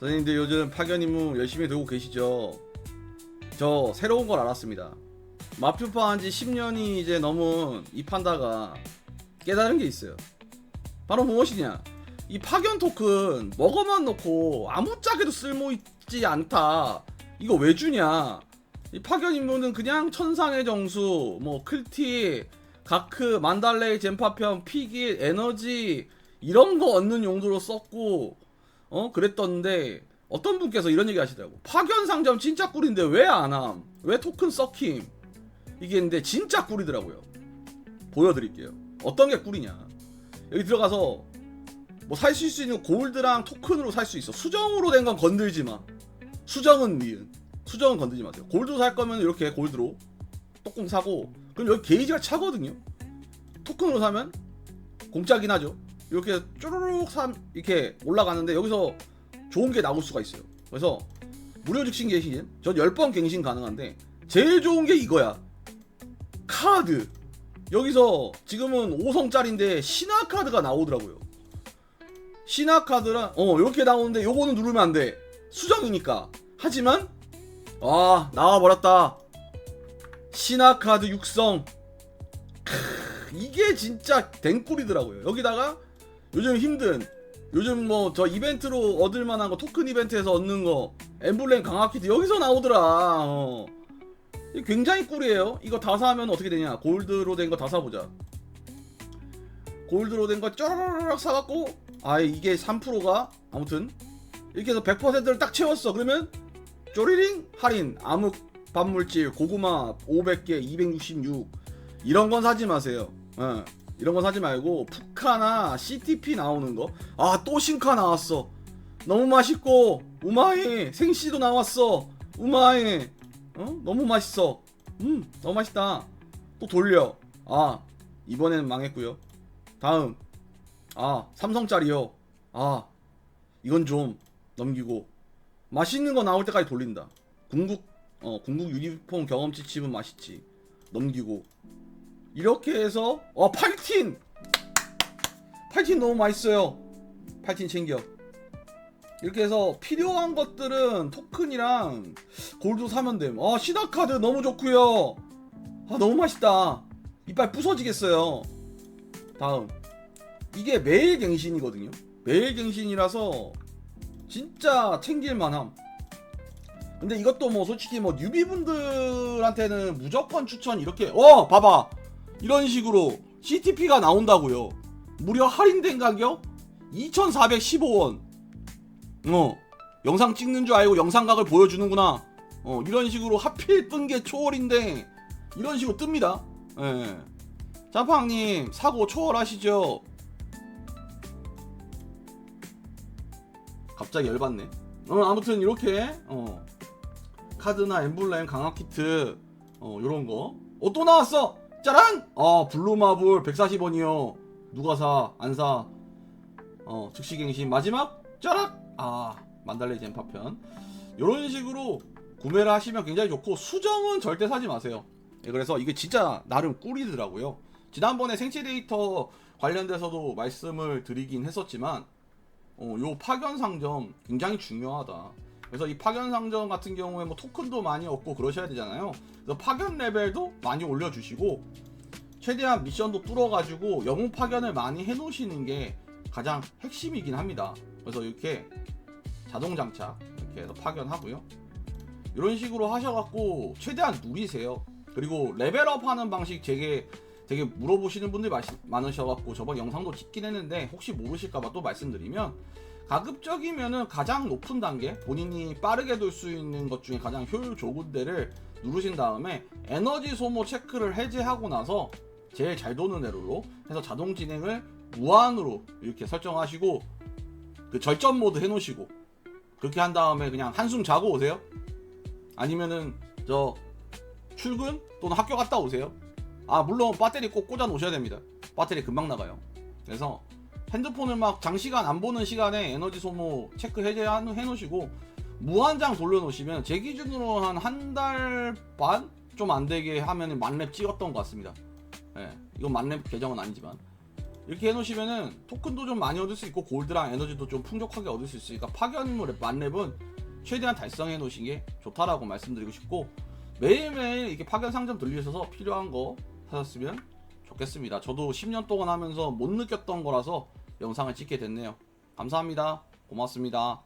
선생님들 요즘 파견 임무 열심히 되고 계시죠? 저 새로운 걸 알았습니다. 마표파 한지 10년이 이제 넘은 이 판다가 깨달은 게 있어요. 바로 무엇이냐? 이 파견 토큰 먹어만 놓고 아무짝에도 쓸모 있지 않다. 이거 왜 주냐? 이 파견 임무는 그냥 천상의 정수, 뭐 클티, 가크, 만달레이, 젠파편, 피길, 에너지 이런 거 얻는 용도로 썼고 어 그랬던데 어떤 분께서 이런 얘기 하시더라고. 파견 상점 진짜 꿀인데 왜 안 함? 왜 토큰 썩힘? 이게 근데 진짜 꿀이더라고요. 보여드릴게요. 어떤 게 꿀이냐? 여기 들어가서 뭐살수 있는 골드랑 토큰으로 살 수 있어. 수정으로 된 건 건들지 마. 수정은 니은. 수정은 건들지 마세요. 골드 살 거면 이렇게 골드로 똑공 사고 그럼 여기 게이지가 차거든요. 토큰으로 사면 공짜긴 하죠. 이렇게 쪼르륵 사 이렇게 올라가는데 여기서 좋은 게 나올 수가 있어요. 그래서 무료 즉신 갱신 전 10번 갱신 가능한데 제일 좋은 게 이거야. 카드. 여기서 지금은 5성짜리인데 신화 카드가 나오더라고요. 신화 카드랑 어 이렇게 나오는데 요거는 누르면 안 돼. 수정이니까. 하지만 아 나와 버렸다. 신화 카드 육성. 크, 이게 진짜 댕꿀이더라고요. 여기다가 요즘 힘든 요즘 뭐 저 이벤트로 얻을 만한 거 토큰 이벤트에서 얻는 거 엠블렘 강화 키트 여기서 나오더라. 어. 굉장히 꿀이에요. 이거 다 사면 어떻게 되냐? 골드로 된 거 다 사보자. 골드로 된거 쩌르륵 사갖고 아 이게 3%가 아무튼 이렇게 해서 100%를 딱 채웠어. 그러면 쪼리링 할인 암흑 반물질 고구마 500개 266 이런 건 사지 마세요. 예. 이런 건 사지 말고 푸카나 CTP 나오는 거. 아 또 신카 나왔어. 너무 맛있고 우마해. 생시도 나왔어. 우마해. 어? 너무 맛있어. 음 너무 맛있다. 또 돌려. 아 이번에는 망했고요. 다음 아 삼성짜리요. 아 이건 좀 넘기고 맛있는 거 나올 때까지 돌린다. 궁극 어 궁극 유니폼 경험치 칩은 맛있지. 넘기고 이렇게 해서 어 팔틴 팔틴 너무 맛있어요. 팔틴 챙겨. 이렇게 해서 필요한 것들은 토큰이랑 골드 사면 됨. 아 시다 카드 너무 좋고요. 아 너무 맛있다. 이빨 부서지겠어요. 다음 이게 매일 갱신이거든요. 매일 갱신이라서 진짜 챙길 만함. 근데 이것도 뭐 솔직히 뭐 뉴비분들한테는 무조건 추천 이렇게 어 봐봐 이런 식으로 CTP가 나온다고요. 무려 할인된 가격 2,415원. 어 영상 찍는 줄 알고 영상각을 보여주는구나. 어 이런 식으로 하필 뜬 게 초월인데 이런 식으로 뜹니다. 예. 짬팡님 사고 초월하시죠. 갑자기 열받네. 어 아무튼 이렇게 어 카드나 엠블렘 강화 키트 어 요런 거. 어 또 나왔어. 짜란! 어 블루마블 140원이요. 누가 사? 안 사? 어 즉시갱신 마지막 짜락! 아 만달레 젠파편. 요런 식으로 구매를 하시면 굉장히 좋고 수정은 절대 사지 마세요. 예, 그래서 이게 진짜 나름 꿀이더라고요. 지난번에 생체 데이터 관련돼서도 말씀을 드리긴 했었지만 어, 요 파견 상점 굉장히 중요하다. 그래서 이 파견 상점 같은 경우에 뭐 토큰도 많이 얻고 그러셔야 되잖아요. 그래서 파견 레벨도 많이 올려주시고 최대한 미션도 뚫어가지고 영웅 파견을 많이 해놓으시는 게 가장 핵심이긴 합니다. 그래서 이렇게 자동 장착 이렇게 해서 파견하고요. 이런 식으로 하셔갖고 최대한 누리세요. 그리고 레벨업 하는 방식 되게 되게 물어보시는 마시, 많으셔갖고 저번 영상도 찍긴 했는데 혹시 모르실까봐 또 말씀드리면 가급적이면은 가장 높은 단계 본인이 빠르게 돌 수 있는 것 중에 가장 효율 좋은 데를 누르신 다음에 에너지 소모 체크를 해제하고 나서 제일 잘 도는 대로 해서 자동 진행을 무한으로 이렇게 설정하시고 그 절전 모드 해놓으시고 그렇게 한 다음에 그냥 한숨 자고 오세요? 아니면은 저 출근 또는 학교 갔다 오세요? 아 물론 배터리 꼭 꽂아 놓으셔야 됩니다. 배터리 금방 나가요. 그래서 핸드폰을 막 장시간 안 보는 시간에 에너지 소모 체크 해제해 놓으시고 무한장 돌려놓으시면 제 기준으로 한 한 달 반 좀 안 되게 하면 만렙 찍었던 것 같습니다. 예, 이건 만렙 계정은 아니지만 이렇게 해놓으시면은 토큰도 좀 많이 얻을 수 있고 골드랑 에너지도 좀 풍족하게 얻을 수 있으니까 파견물의 뭐 만렙은 최대한 달성해 놓으신 게 좋다라고 말씀드리고 싶고 매일매일 이렇게 파견 상점 들리셔서 필요한 거 사셨으면 좋겠습니다. 저도 10년 동안 하면서 못 느꼈던 거라서 영상을 찍게 됐네요. 감사합니다. 고맙습니다.